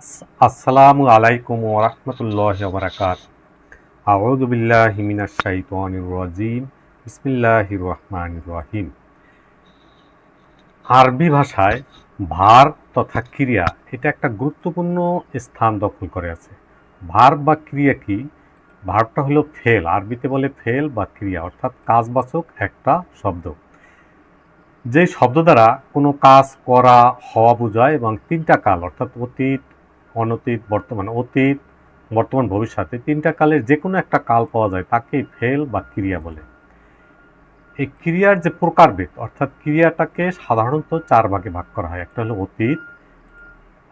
আসসালামু আলাইকুম ওরহমতুল্লাহ বরাকাত আউযু বিল্লাহি মিনাশ শাইতানির রাজিম। বিসমিল্লাহির রহমানির রহিম। আরবি ভাষায় ভার তথা ক্রিয়া, এটা একটা গুরুত্বপূর্ণ স্থান দখল করে আছে। ভার বা ক্রিয়া কি? ভার্বটা হলো ফেল, আরবিতে বলে ফেল বা ক্রিয়া, অর্থাৎ কাজবাচক একটা শব্দ। যে শব্দ দ্বারা কোনো কাজ করা, হওয়া বোঝায় এবং তিনটা কাল, অর্থাৎ অতীত অনতীত, বর্তমান অতীত, বর্তমান ভবিষ্যতে, তিনটা কালের যে কোনো একটা কাল পাওয়া যায় তাকেই ফেল বা ক্রিয়া বলে। এই ক্রিয়ার যে প্রকারভেদ, অর্থাৎ ক্রিয়াটাকে সাধারণত চার ভাগে ভাগ করা হয়, একটা হলো অতীত,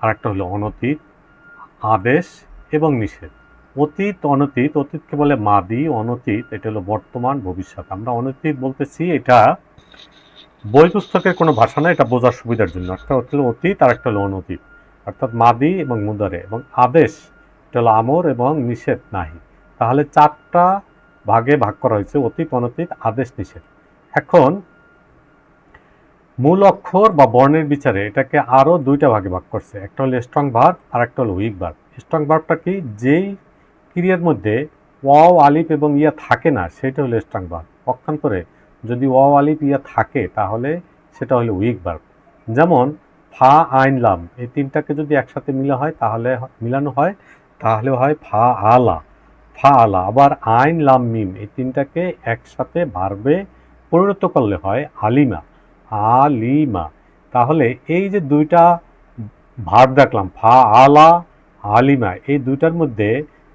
আর একটা হলো অনতীত, আদেশ এবং নিষেধ। অতীত, অনতীত, অতীতকে বলে মাদি, অনতীত, এটা হলো বর্তমান, ভবিষ্যৎ। আমরা অনতীত বলতেছি, এটা বই পুস্তকের কোনো ভাষা না, এটা বোঝার সুবিধার জন্য। একটা হলো অতীত আর একটা হলো অনতীত। অর্থাৎ মাদি এবং মুদারে এবং আদেশ, এটা হলো আমর এবং নিষেধ নাহি তাহলে চারটা ভাগে ভাগ করা হয়েছে, অতীত, অনতীত, আদেশ, নিষেধ। এখন মূল অক্ষর বা বর্ণের বিচারে এটাকে আরও দুইটা ভাগে ভাগ করছে, একটা হলো স্ট্রং ভার্ব আর একটা হলো উইক ভার্ব স্ট্রং ভার্বটা কি? যেই ক্রিয়ার মধ্যে ওয়াও, আলিফ এবং ইয়া থাকে না, সেটা হলো স্ট্রং ভার্ব পক্ষান্তরে যদি ওয়াও, আলিফ, ইয়া থাকে, তাহলে সেটা হলো উইক ভার্ব যেমন ফা, আইন, লাম। এই তিনটাকে যদি একসাথে মিলা হয়, তাহলে মিলানো হয় তাহলে হয় ফা, আলা। ফা, আলা। আবার আইন, লাম, মিম, এই তিনটাকে একসাথে ভার্বে পরিণত করলে হয় আলিমা। আলিমা। তাহলে এই যে দুইটা ভার্ব দেখলাম, ফা, আলা, আলিমা, এই দুইটার মধ্যে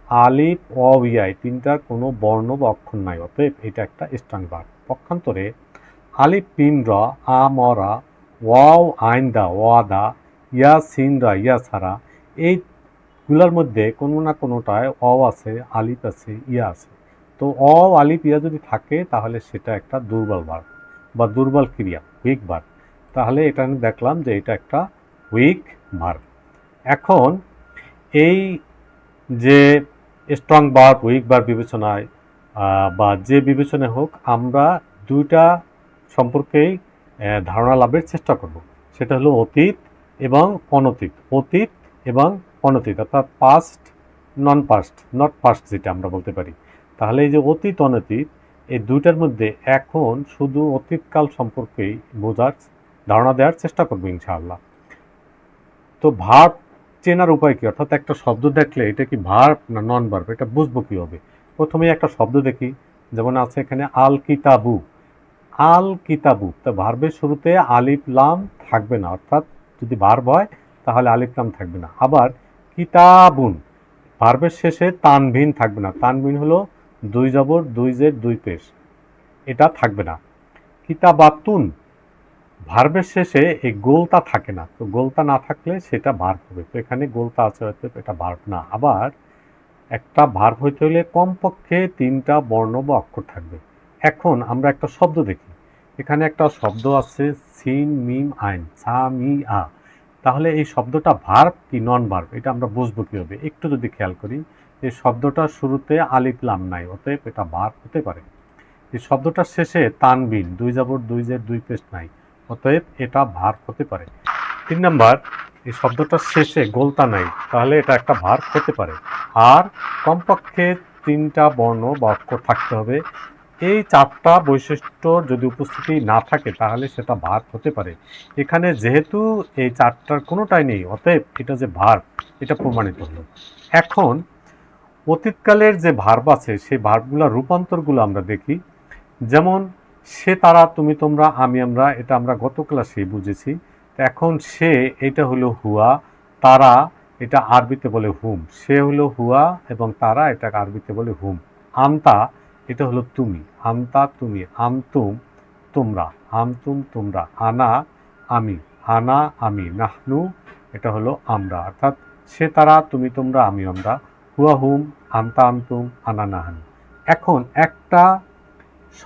আলিফ, অ ইয়াই তিনটার কোনো বর্ণ বা অক্ষর নাই। অতএব এটা একটা স্ট্রং ভার্ব পক্ষান্তরে আলিফ পিম র, আ মরা ওয়াও আইন দা ওয়া দা ইয়া সিন রা ইয়া ছাড়া এইগুলোর মধ্যে কোনো না কোনোটায় অ আছে, আলিফ আছে, ইয়া আছে। তো অ, আলিফ, ইয়া যদি থাকে, তাহলে সেটা একটা দুর্বল ভার্ব বা দুর্বল ক্রিয়া উইক ভার্ব তাহলে এটা আমি দেখলাম যে এটা একটা উইক ভার্ব এখন এই যে স্ট্রং ভার্ব উইক ভার্ব বিবেচনায় বা যে বিবেচনায় হোক, আমরা দুইটা সম্পর্কেই ধারণা লাভের চেষ্টা করব। সেটা হলো অতীত এবং অনতীত অতীত এবং অনতীত অর্থাৎ past non past not past যেটা আমরা বলতে পারি। তাহলে এই যে অতীত, অনতীত, এই দুইটার মধ্যে এখন শুধু অতীতকাল সম্পর্কেই বোঝার ধারণা দেওয়ার চেষ্টা করব ইনশাআল্লাহ। তো ভার্ব চেনার উপায় কী? অর্থাৎ একটা শব্দ দেখলে এটা কি ভার্ব না নন ভার্ব এটা বুঝব কীভাবে? প্রথমেই একটা শব্দ দেখি। যেমন আছে এখানে আল কিতাবু। আল কিতাবু। তা ভার্বের শুরুতে আলিফ লাম থাকবে না, অর্থাৎ যদি ভার্ব হয়, তাহলে আলিফ লাম থাকবে না। আবার কিতাবুন, ভার্বের শেষে তানভিন থাকবে না। তানভিন হলো দুই জবর, দুই জের, দুই পেশ। এটা থাকবে না। কিতাবাতুন, ভার্বের শেষে এই গোলতা থাকে না। তো গোলতা না থাকলে সেটা ভার্ব হবে। তো এখানে গোলতা আছে হয়তো, এটা ভার্ব না। আবার একটা ভার্ব হইতে হলে কমপক্ষে তিনটা বর্ণ বা অক্ষর থাকবে। এখন আমরা একটা শব্দ দেখি। এখানে একটা শব্দ আছে, সিন, মিম, আইন, সা, মি, আ। তাহলে এই শব্দটা ভার্ব কি নন ভার্ব এটা আমরা বুঝব কীভাবে? একটু যদি খেয়াল করি এই শব্দটার শুরুতে আলিফ, লাম নাই, অতএব এটা ভার্ব হতে পারে। এই শব্দটার শেষে তানবিন, দুই যাবর, দুই জের, দুই পেস্ট নাই, অতএব এটা ভার্ব হতে পারে। তিন নাম্বার এই শব্দটার শেষে গোলতা নাই, তাহলে এটা একটা ভার্ব হতে পারে। আর কমপক্ষে তিনটা বর্ণ বা অক্ষর থাকতে হবে। এই চারটা বৈশিষ্ট্য যদি উপস্থিতি না থাকে, তাহলে সেটা ভার্ব হতে পারে। এখানে যেহেতু এই চারটার কোনোটাই নেই, অতএব এটা যে ভার্ব, এটা প্রমাণিত হলো। এখন অতীতকালের যে ভার্ব আছে, সেই ভার্বগুলোর রূপান্তরগুলো আমরা দেখি। যেমন, সে, তারা, তুমি, তোমরা, আমি, আমরা, এটা আমরা গত ক্লাসেই বুঝেছি। এখন সে, এটা হলো হুয়া, তারা, এটা আরবিতে বলে হুম। সে হলো হুয়া এবং তারা এটা আরবিতে বলে হুম। আমতা এটা হলো তুমি। আমতা তুমি আমতুম তোমরা আমতুম তোমরা। আনা আমি আনা আমি, নাহনু এটা হলো আমরা। অর্থাৎ সে তারা, তুমি তোমরা, আমি আমরা। হুয়া হুম আমতা আমতুম আনা নাহানু। এখন একটা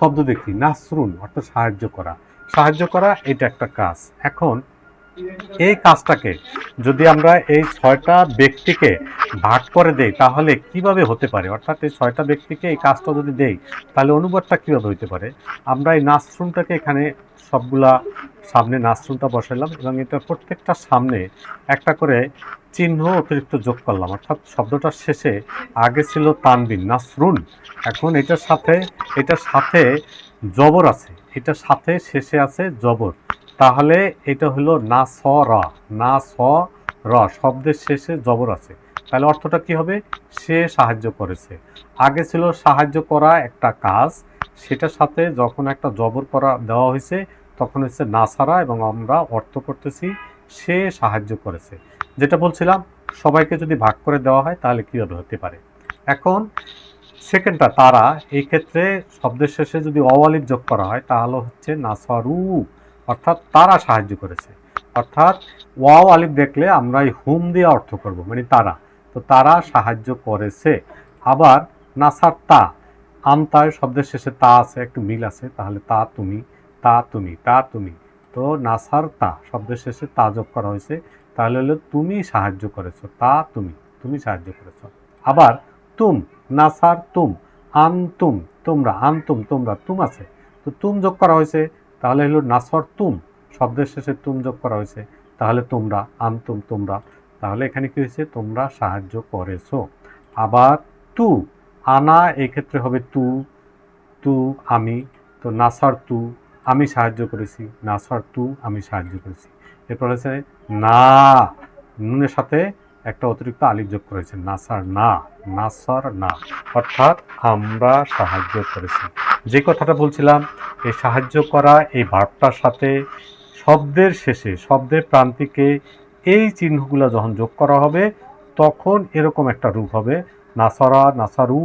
শব্দ দেখি, নাসরুন, অর্থাৎ সাহায্য করা। সাহায্য করা, এটা একটা কাজ। এখন এই কাজটাকে যদি আমরা এই ছয়টা ব্যক্তিকে ভাগ করে দেই, তাহলে কীভাবে হতে পারে? অর্থাৎ এই ছয়টা ব্যক্তিকে এই কাজটা যদি দেই, তাহলে অনুবাদটা কীভাবে হতে পারে? আমরা এই নাচরুমটাকে এখানে সবগুলা সামনে নাচরুমটা বসাইলাম এবং এটা প্রত্যেকটা সামনে একটা করে চিহ্ন অতিরিক্ত যোগ করলাম। অর্থাৎ শব্দটার শেষে আগে ছিল তানবিন, নাসরুন। এখন এটার সাথে এটার সাথে জবর আছে। এটার সাথে শেষে আছে জবর। তাহলে এটা হলো না স র না স র শব্দের শেষে জবর আছে। তাহলে অর্থটা কি হবে? সে সাহায্য করেছে। আগে ছিল সাহায্য করা একটা কাজ, সেটার সাথে যখন একটা জবর করা দেওয়া হয়েছে, তখন হচ্ছে নাসারা এবং আমরা অর্থ করতেছি সে সাহায্য করেছে। যেটা বলছিলাম, সবাইকে যদি ভাগ করে দেওয়া হয়, তাহলে কীভাবে হতে পারে? এখন সেকেন্ডটা, তারা এই ক্ষেত্রে শব্দের শেষে যদি অওয়ালিফ যোগ করা হয়, তাহলে হচ্ছে না নাসারু। অর্থাৎ তারা সাহায্য করেছে। অর্থাৎ ওয়াও আলিফ দেখলে আমরা এই হুম দিয়ে অর্থ করব মানে তারা। তো তারা সাহায্য করেছে। আবার নাসার তা, আমতায় শব্দের শেষে তা আছে, একটু মিল আছে, তাহলে তা তুমি তা তুমি তা তুমি। তো নাসার তা, শব্দের শেষে তা যোগ করা হয়েছে, তাহলে হলো তুমি সাহায্য করেছ, তা তুমি তুমি সাহায্য করেছ। আবার তুম, নাসার তুম, আনতুম, তোমরা আনতুম, তোমরা, তুম আছে। তো তুম যোগ করা হয়েছে তাহলে হলো নাসর তুম, শব্দের শেষে তুম যোগ করা হয়েছে। তাহলে তোমরা আনতুম তোমরা। তাহলে এখানে কি হয়েছে? তোমরা সাহায্য করেছ। আবার তু, আনা এই ক্ষেত্রে হবে তু তু, আমি। তো নাসার তু, আমি সাহায্য করেছি। নাসার তু, আমি সাহায্য করেছি। এরপর হচ্ছে না, নুনের সাথে একটা অতিরিক্ত আলিফ যোগ করেছে। নাসার না নাসার না। অর্থাৎ আমরা সাহায্য করেছি। যে কথাটা বলছিলাম, এই সাহায্য করা এই ভাবটার সাথে শব্দের শেষে, শব্দের প্রান্তিকে এই চিহ্নগুলো যখন যোগ করা হবে, তখন এরকম একটা রূপ হবে। নাসারা, নাসারু,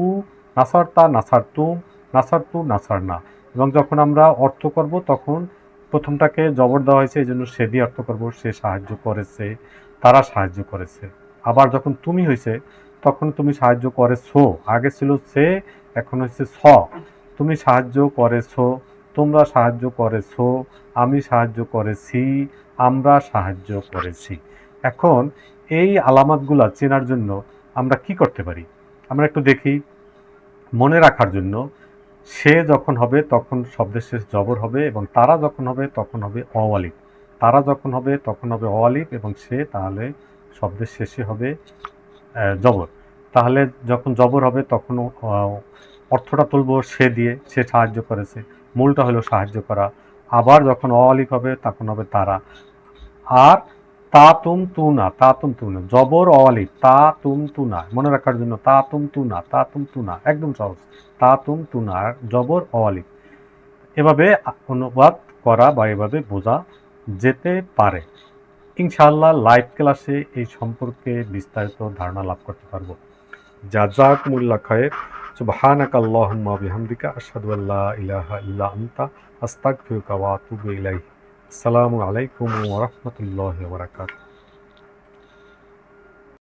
নাসারতা নাসার তুম নাসার তু নাসার না এবং যখন আমরা অর্থ করব, তখন প্রথমটাকে জবর দেওয়া হয়েছে, এই জন্য সে দিয়ে অর্থ করব, সে সাহায্য করেছে, তারা সাহায্য করেছে। আবার যখন তুমি হয়েছে তখন তুমি সাহায্য করেছ। আগে ছিল সে, এখন হচ্ছে ছ তুমি সাহায্য করেছ, তোমরা সাহায্য করেছ, আমি সাহায্য করেছি, আমরা সাহায্য করেছি। এখন এই আলামাতগুলো চেনার জন্য আমরা কি করতে পারি? আমরা একটু দেখি। মনে রাখার জন্য সে যখন হবে, তখন শব্দের শেষ জবর হবে এবং তারা যখন হবে, তখন হবে অওয়ালিফ তারা যখন হবে, তখন হবে অওয়ালিফ এবং সে তাহলে শব্দের শেষে হবে জবর। তাহলে যখন জবর হবে, তখন অর্থটা তুলবো সে দিয়ে, সে সাহায্য করেছে। মূলটা হলো সাহায্য করা। আবার যখন অলিফ হবে, তখন হবে তারা। আর তা তুম তু না তা তুম তু না জবর অলিফ তা তুম তু না মনে রাখার জন্য তা তুম তু না তা তুম তু না একদম সহজ। তা তুম তু না জবর অলিফ এভাবে অনুবাদ করা বা এভাবে বোঝা যেতে পারে। ইনশাআল্লাহ লাইভ ক্লাসে এই সম্পর্কে বিস্তারিত ধারণা লাভ করতে পারব। মুল্লা খায়ের। সুবহানাক আল্লাহুম্মা বিহামদিকা, আশহাদু আল্লা ইলাহা ইল্লা আনতা, আস্তাগফিরুকা ওয়া আতুবু ইলাইক আসসালামু আলাইকুম ওয়া রাহমাতুল্লাহি ওয়া বারাকাতুহু।